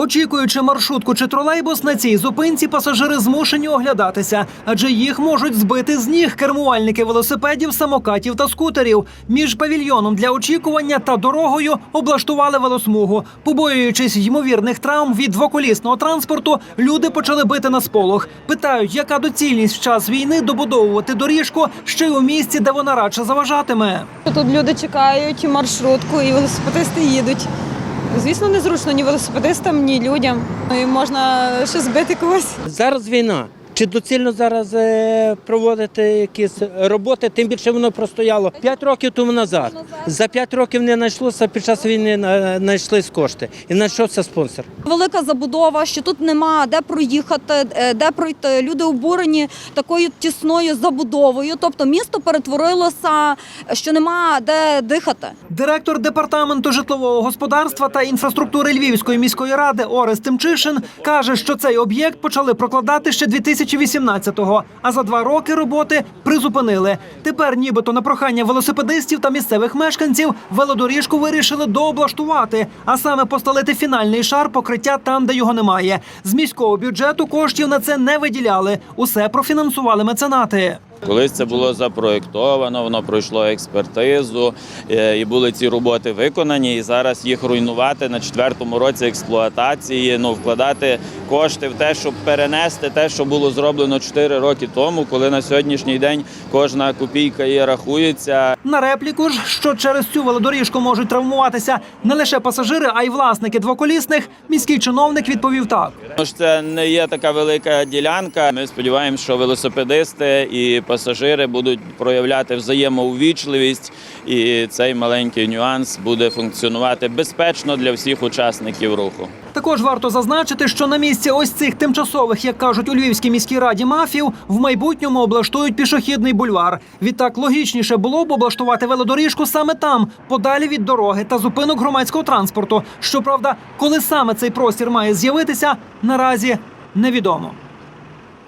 Очікуючи маршрутку чи тролейбус, на цій зупинці пасажири змушені оглядатися, адже їх можуть збити з ніг кермувальники велосипедів, самокатів та скутерів. Між павільйоном для очікування та дорогою облаштували велосмугу. Побоюючись ймовірних травм від двоколісного транспорту, люди почали бити на сполох. Питають, яка доцільність в час війни добудовувати доріжку ще й у місці, де вона радше заважатиме. Тут люди чекають маршрутку і велосипедисти їдуть. Звісно, незручно ні велосипедистам, ні людям. Ну, І можна ще збити когось. Зараз війна. Чи доцільно зараз е, проводити якісь роботи? Тим більше воно простояло 5 років тому назад. За 5 років не знайшлося під час війни на- знайшлись кошти. І знайшовся спонсор. велика забудова, що тут нема де проїхати, е, де пройти. Люди обурені такою тісною забудовою. Тобто місто перетворилося, що нема де дихати. Директор департаменту житлового господарства та інфраструктури Львівської міської ради Орес Тимчишин каже, що цей об'єкт почали прокладати ще 2018-го, а за два роки роботи призупинили. Тепер, нібито на прохання велосипедистів та місцевих мешканців, велодоріжку вирішили дооблаштувати, а саме постелити фінальний шар покриття там, де його немає. З міського бюджету коштів на це не виділяли. Усе профінансували меценати. Колись це було запроєктовано, воно пройшло експертизу, е, і були ці роботи виконані. І зараз їх руйнувати на четвертому році експлуатації, ну вкладати кошти в те, щоб перенести те, що було зроблено 4 роки тому, коли на сьогоднішній день кожна копійка є рахується. На репліку ж, що через цю велодоріжку можуть травмуватися не лише пасажири, а й власники двоколісних. Міський чиновник відповів так. Що це не є така велика ділянка. Ми сподіваємося, що велосипедисти і пасажири будуть проявляти взаємоувічливість, і цей маленький нюанс буде функціонувати безпечно для всіх учасників руху. Також варто зазначити, що на місці ось цих тимчасових, як кажуть у Львівській міській раді мафів, в майбутньому облаштують пішохідний бульвар. Відтак логічніше було б облаштувати велодоріжку саме там, подалі від дороги та зупинок громадського транспорту. Щоправда, коли саме цей простір має з'явитися, наразі невідомо.